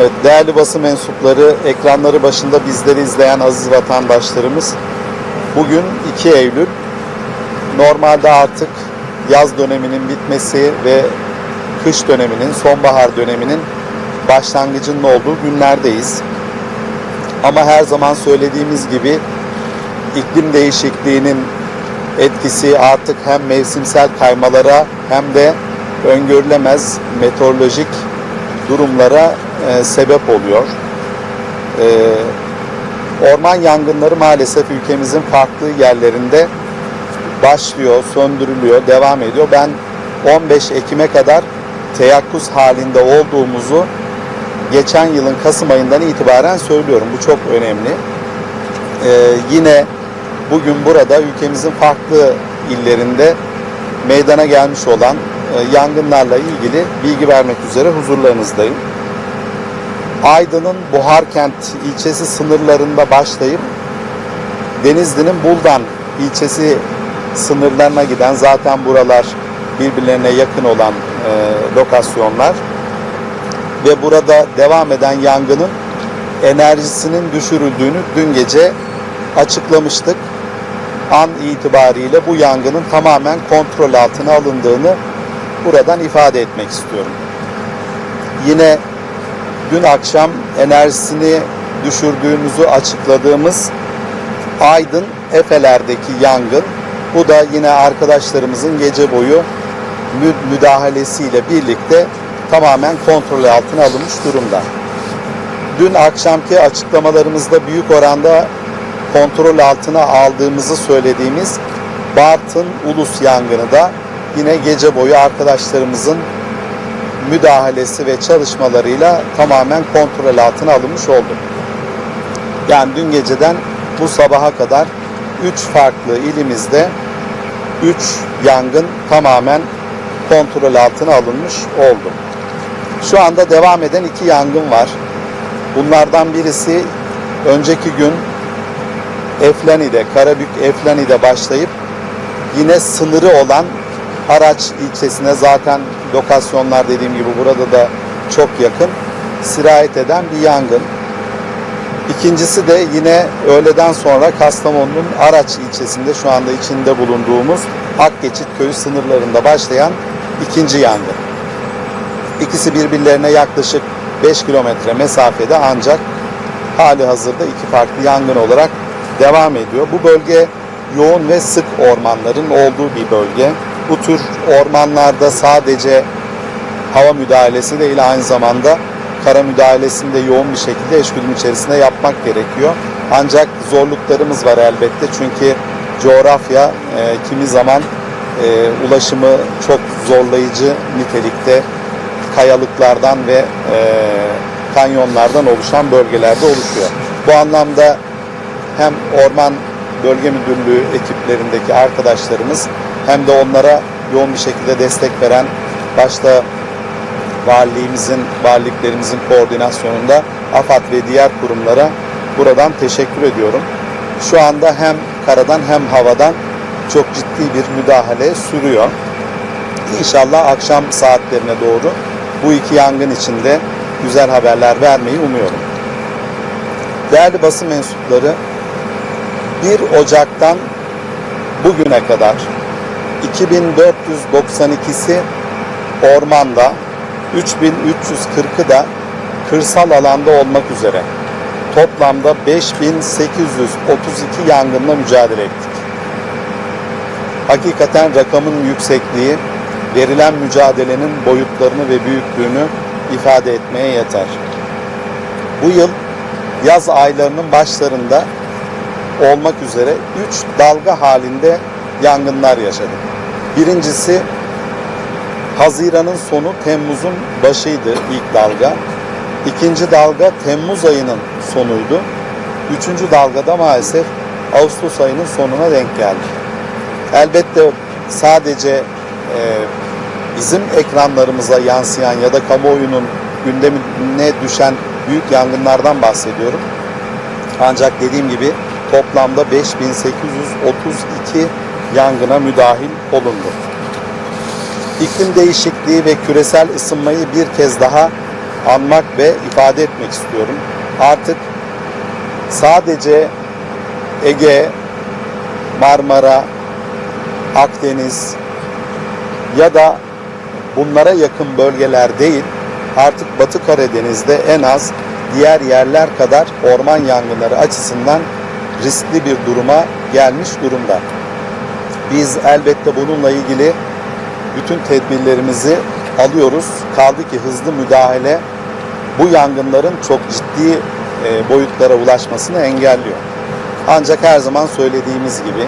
Evet, değerli basın mensupları, ekranları başında bizleri izleyen aziz vatandaşlarımız, bugün 2 Eylül. Normalde artık yaz döneminin bitmesi ve kış döneminin, sonbahar döneminin başlangıcının olduğu günlerdeyiz. Ama her zaman söylediğimiz gibi iklim değişikliğinin etkisi artık hem mevsimsel kaymalara hem de öngörülemez meteorolojik durumlara e, sebep oluyor. E, orman yangınları maalesef ülkemizin farklı yerlerinde başlıyor, söndürülüyor, devam ediyor. Ben 15 Ekim'e kadar teyakkuz halinde olduğumuzu geçen yılın Kasım ayından itibaren söylüyorum. Bu çok önemli. E, yine bugün burada ülkemizin farklı illerinde meydana gelmiş olan e, yangınlarla ilgili bilgi vermek üzere huzurlarınızdayım. Aydın'ın Buharkent ilçesi sınırlarında başlayıp Denizli'nin Buldan ilçesi sınırlarına giden zaten buralar birbirlerine yakın olan e, lokasyonlar ve burada devam eden yangının enerjisinin düşürüldüğünü dün gece açıklamıştık. An itibariyle bu yangının tamamen kontrol altına alındığını buradan ifade etmek istiyorum. Yine dün akşam enerjisini düşürdüğümüzü açıkladığımız Aydın Efeler'deki yangın bu da yine arkadaşlarımızın gece boyu mü- müdahalesiyle birlikte tamamen kontrol altına alınmış durumda. Dün akşamki açıklamalarımızda büyük oranda kontrol altına aldığımızı söylediğimiz Bartın Ulus yangını da yine gece boyu arkadaşlarımızın müdahalesi ve çalışmalarıyla tamamen kontrol altına alınmış oldu. Yani dün geceden bu sabaha kadar 3 farklı ilimizde 3 yangın tamamen kontrol altına alınmış oldu. Şu anda devam eden iki yangın var. Bunlardan birisi önceki gün Eflani'de, Karabük Eflani'de başlayıp yine sınırı olan Haraç ilçesine zaten lokasyonlar dediğim gibi burada da çok yakın sirayet eden bir yangın. İkincisi de yine öğleden sonra Kastamonu'nun Araç ilçesinde şu anda içinde bulunduğumuz Akgeçit köyü sınırlarında başlayan ikinci yangın. İkisi birbirlerine yaklaşık 5 kilometre mesafede ancak hali hazırda iki farklı yangın olarak devam ediyor. Bu bölge yoğun ve sık ormanların olduğu bir bölge. Bu tür ormanlarda sadece hava müdahalesi değil aynı zamanda kara müdahalesini de yoğun bir şekilde eşgüdüm içerisinde yapmak gerekiyor. Ancak zorluklarımız var elbette çünkü coğrafya e, kimi zaman e, ulaşımı çok zorlayıcı nitelikte kayalıklardan ve e, kanyonlardan oluşan bölgelerde oluşuyor. Bu anlamda hem Orman Bölge Müdürlüğü ekiplerindeki arkadaşlarımız hem de onlara yoğun bir şekilde destek veren başta valiliğimizin, valiliklerimizin koordinasyonunda AFAD ve diğer kurumlara buradan teşekkür ediyorum. Şu anda hem karadan hem havadan çok ciddi bir müdahale sürüyor. İnşallah akşam saatlerine doğru bu iki yangın içinde güzel haberler vermeyi umuyorum. Değerli basın mensupları 1 Ocak'tan bugüne kadar 2492'si ormanda, 3340'ı da kırsal alanda olmak üzere toplamda 5832 yangınla mücadele ettik. Hakikaten rakamın yüksekliği verilen mücadelenin boyutlarını ve büyüklüğünü ifade etmeye yeter. Bu yıl yaz aylarının başlarında olmak üzere 3 dalga halinde yangınlar yaşadık. Birincisi Haziran'ın sonu Temmuz'un başıydı ilk dalga. İkinci dalga Temmuz ayının sonuydu. Üçüncü dalgada maalesef Ağustos ayının sonuna denk geldi. Elbette sadece e, bizim ekranlarımıza yansıyan ya da kamuoyunun gündemine düşen büyük yangınlardan bahsediyorum. Ancak dediğim gibi toplamda 5832 yangına müdahil olundu. İklim değişikliği ve küresel ısınmayı bir kez daha anmak ve ifade etmek istiyorum. Artık sadece Ege, Marmara, Akdeniz ya da bunlara yakın bölgeler değil, artık Batı Karadeniz'de en az diğer yerler kadar orman yangınları açısından riskli bir duruma gelmiş durumda. Biz elbette bununla ilgili bütün tedbirlerimizi alıyoruz. Kaldı ki hızlı müdahale bu yangınların çok ciddi e, boyutlara ulaşmasını engelliyor. Ancak her zaman söylediğimiz gibi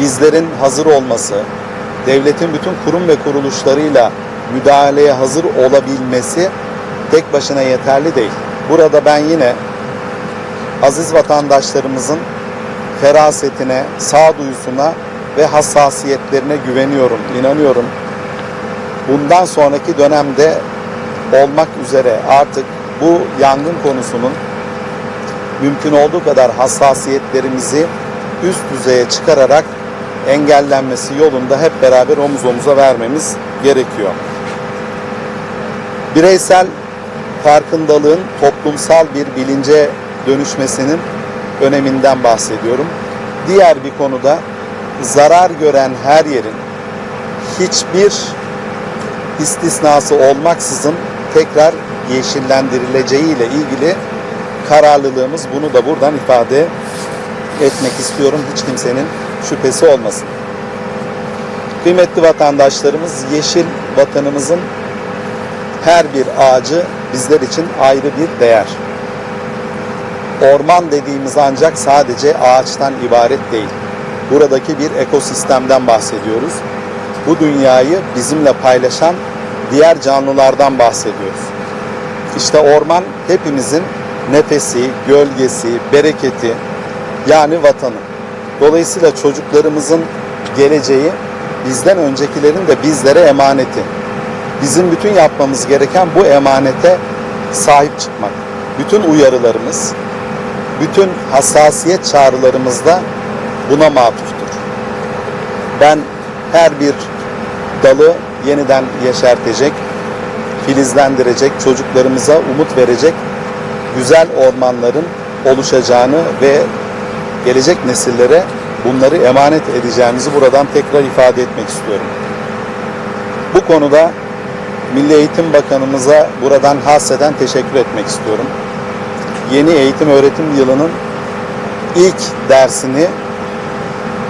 bizlerin hazır olması, devletin bütün kurum ve kuruluşlarıyla müdahaleye hazır olabilmesi tek başına yeterli değil. Burada ben yine aziz vatandaşlarımızın ferasetine, sağduyusuna ve hassasiyetlerine güveniyorum, inanıyorum. Bundan sonraki dönemde olmak üzere artık bu yangın konusunun mümkün olduğu kadar hassasiyetlerimizi üst düzeye çıkararak engellenmesi yolunda hep beraber omuz omuza vermemiz gerekiyor. Bireysel farkındalığın toplumsal bir bilince dönüşmesinin öneminden bahsediyorum. Diğer bir konuda zarar gören her yerin hiçbir istisnası olmaksızın tekrar yeşillendirileceği ile ilgili kararlılığımız bunu da buradan ifade etmek istiyorum. Hiç kimsenin şüphesi olmasın. Kıymetli vatandaşlarımız yeşil vatanımızın her bir ağacı bizler için ayrı bir değer. Orman dediğimiz ancak sadece ağaçtan ibaret değil. Buradaki bir ekosistemden bahsediyoruz. Bu dünyayı bizimle paylaşan diğer canlılardan bahsediyoruz. İşte orman hepimizin nefesi, gölgesi, bereketi yani vatanı. Dolayısıyla çocuklarımızın geleceği bizden öncekilerin de bizlere emaneti. Bizim bütün yapmamız gereken bu emanete sahip çıkmak. Bütün uyarılarımız, bütün hassasiyet çağrılarımız da buna matuftur. Ben her bir dalı yeniden yeşertecek, filizlendirecek, çocuklarımıza umut verecek güzel ormanların oluşacağını ve gelecek nesillere bunları emanet edeceğimizi buradan tekrar ifade etmek istiyorum. Bu konuda Milli Eğitim Bakanımıza buradan hasreden teşekkür etmek istiyorum. Yeni eğitim öğretim yılının ilk dersini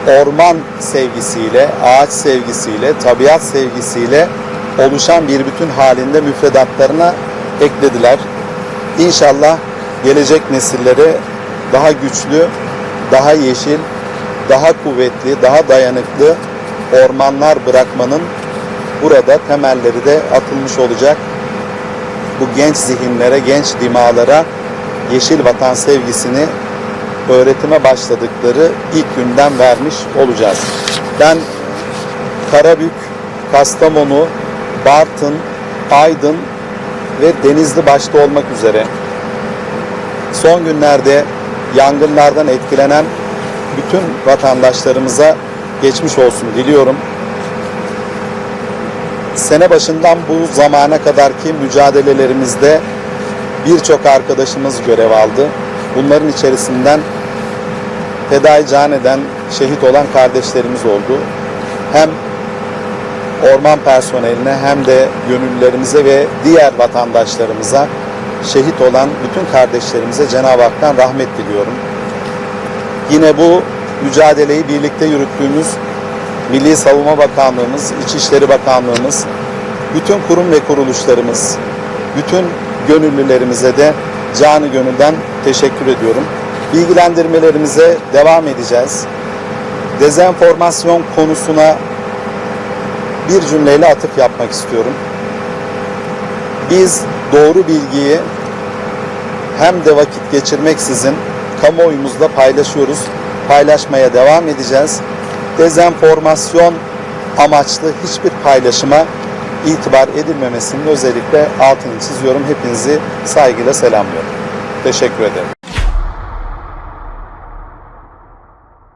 orman sevgisiyle, ağaç sevgisiyle, tabiat sevgisiyle oluşan bir bütün halinde müfredatlarına eklediler. İnşallah gelecek nesillere daha güçlü, daha yeşil, daha kuvvetli, daha dayanıklı ormanlar bırakmanın burada temelleri de atılmış olacak. Bu genç zihinlere, genç dimalara yeşil vatan sevgisini öğretime başladıkları ilk günden vermiş olacağız. Ben Karabük, Kastamonu, Bartın, Aydın ve Denizli başta olmak üzere son günlerde yangınlardan etkilenen bütün vatandaşlarımıza geçmiş olsun diliyorum. Sene başından bu zamana kadarki mücadelelerimizde birçok arkadaşımız görev aldı. Bunların içerisinden fedai can eden, şehit olan kardeşlerimiz oldu. Hem orman personeline hem de gönüllülerimize ve diğer vatandaşlarımıza şehit olan bütün kardeşlerimize Cenab-ı Hak'tan rahmet diliyorum. Yine bu mücadeleyi birlikte yürüttüğümüz Milli Savunma Bakanlığımız, İçişleri Bakanlığımız, bütün kurum ve kuruluşlarımız, bütün gönüllülerimize de canı gönülden teşekkür ediyorum. Bilgilendirmelerimize devam edeceğiz. Dezenformasyon konusuna bir cümleyle atıf yapmak istiyorum. Biz doğru bilgiyi hem de vakit geçirmeksizin kamuoyumuzda paylaşıyoruz. Paylaşmaya devam edeceğiz. Dezenformasyon amaçlı hiçbir paylaşıma itibar edilmemesinin özellikle altını çiziyorum. Hepinizi saygıyla selamlıyorum. Teşekkür ederim.